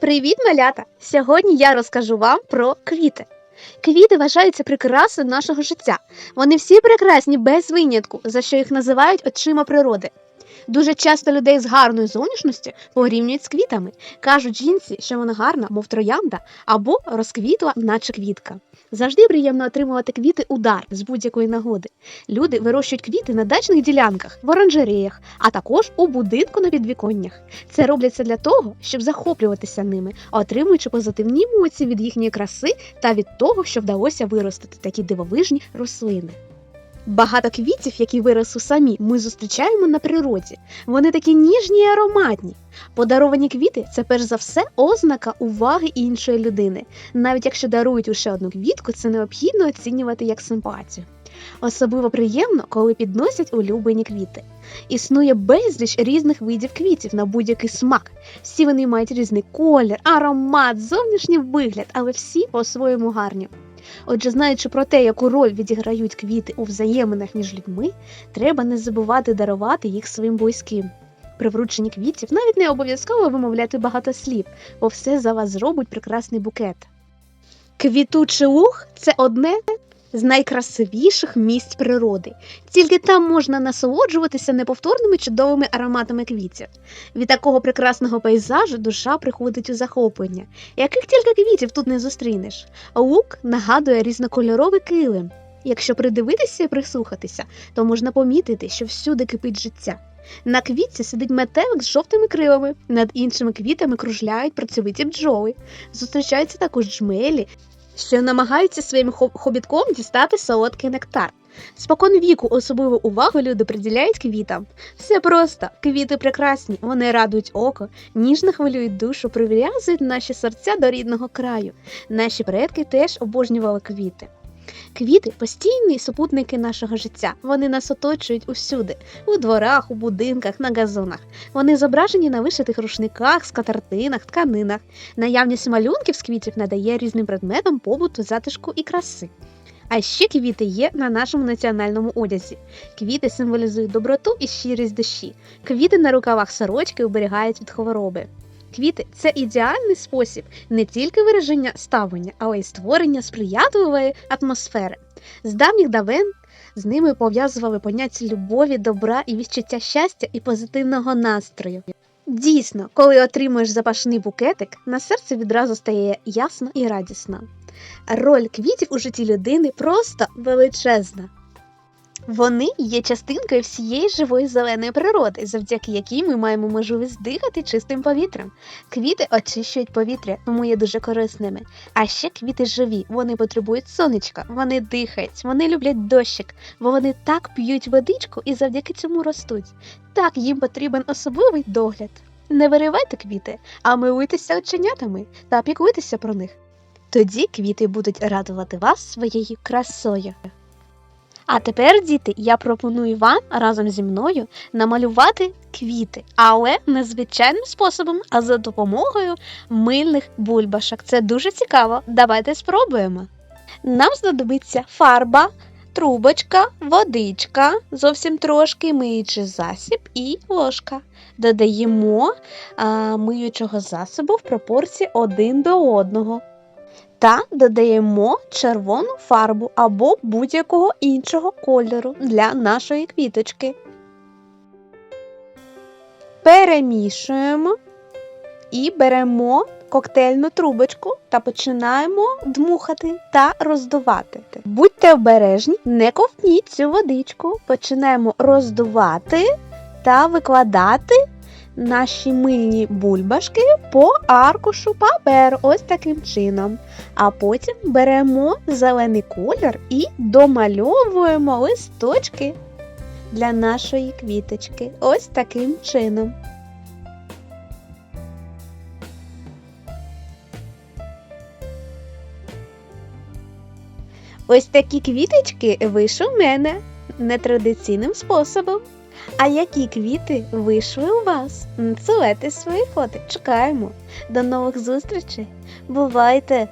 Привіт, малята! Сьогодні я розкажу вам про квіти. Квіти вважаються прикрасою нашого життя. Вони всі прекрасні без винятку, за що їх називають очима природи. Дуже часто людей з гарною зовнішністю порівнюють з квітами. Кажуть жінці, що вона гарна, мов троянда, або розквітла, наче квітка. Завжди приємно отримувати квіти у дар з будь-якої нагоди. Люди вирощують квіти на дачних ділянках, в оранжереях, а також у будинку на підвіконнях. Це робляться для того, щоб захоплюватися ними, отримуючи позитивні емоції від їхньої краси та від того, що вдалося виростити такі дивовижні рослини. Багато квітів, які виросли самі, ми зустрічаємо на природі. Вони такі ніжні і ароматні. Подаровані квіти це перш за все ознака уваги іншої людини. Навіть якщо дарують лише одну квітку, це необхідно оцінювати як симпатію. Особливо приємно, коли підносять улюблені квіти. Існує безліч різних видів квітів на будь-який смак. Всі вони мають різний колір, аромат, зовнішній вигляд, але всі по-своєму гарні. Отже, знаючи про те, яку роль відіграють квіти у взаєминах між людьми, треба не забувати дарувати їх своїм близьким. При врученні квітів навіть не обов'язково вимовляти багато слів, бо все за вас зробить прекрасний букет. Квітучий луг це одне з найкрасивіших місць природи. Тільки там можна насолоджуватися неповторними чудовими ароматами квітів. Від такого прекрасного пейзажу душа приходить у захоплення. Яких тільки квітів тут не зустрінеш. Лук нагадує різнокольоровий килим. Якщо придивитися і прислухатися, то можна помітити, що всюди кипить життя. На квітці сидить метелик з жовтими крилами, над іншими квітами кружляють працьовиті бджоли. Зустрічаються також джмелі, що намагаються своїм хо- хобітком дістати солодкий нектар. Спокон віку особливу увагу люди приділяють квітам. Все просто квіти прекрасні, вони радують око, ніжно хвилюють душу, прив'язують наші серця до рідного краю. Наші предки теж обожнювали квіти. Квіти постійні супутники нашого життя. Вони нас оточують усюди, у дворах, у будинках, на газонах. Вони зображені на вишитих рушниках, скатертинах, тканинах. Наявність малюнків з квітів надає різним предметам побуту, затишку і краси. А ще квіти є на нашому національному одязі. Квіти символізують доброту і щирість душі. Квіти на рукавах сорочки оберігають від хвороби. Квіти це ідеальний спосіб не тільки вираження ставлення, але й створення сприятливої атмосфери. З давніх давен з ними пов'язували поняття любові, добра і відчуття щастя і позитивного настрою. Дійсно, коли отримуєш запашний букетик, на серце відразу стає ясно і радісно. Роль квітів у житті людини просто величезна. Вони є частинкою всієї живої зеленої природи, завдяки якій ми маємо можливість дихати чистим повітрям. Квіти очищують повітря, тому є дуже корисними. А ще квіти живі, вони потребують сонечка, вони дихають, вони люблять дощик, бо вони так п'ють водичку і завдяки цьому ростуть. Так їм потрібен особливий догляд. Не виривайте квіти, а милуйтеся оченятами та піклуйтеся про них. Тоді квіти будуть радувати вас своєю красою. А тепер, діти, я пропоную вам разом зі мною намалювати квіти, але не звичайним способом, а за допомогою мильних бульбашок. Це дуже цікаво. Давайте спробуємо. Нам знадобиться фарба, трубочка, водичка, зовсім трошки миючий засіб і ложка. Додаємо а, миючого засобу в пропорції один до одного та додаємо червону фарбу або будь-якого іншого кольору для нашої квіточки. Перемішуємо і беремо коктейльну трубочку та починаємо дмухати та роздувати. Будьте обережні, не ковтніть цю водичку. Починаємо роздувати та викладати наші мильні бульбашки по аркушу паперу, ось таким чином. А потім беремо зелений колір і домальовуємо листочки для нашої квіточки. Ось таким чином. Ось такі квіточки вийшли у мене нетрадиційним способом. А які квіти вийшли у вас? Надсилайте свої фото. Чекаємо. До нових зустрічей. Бувайте!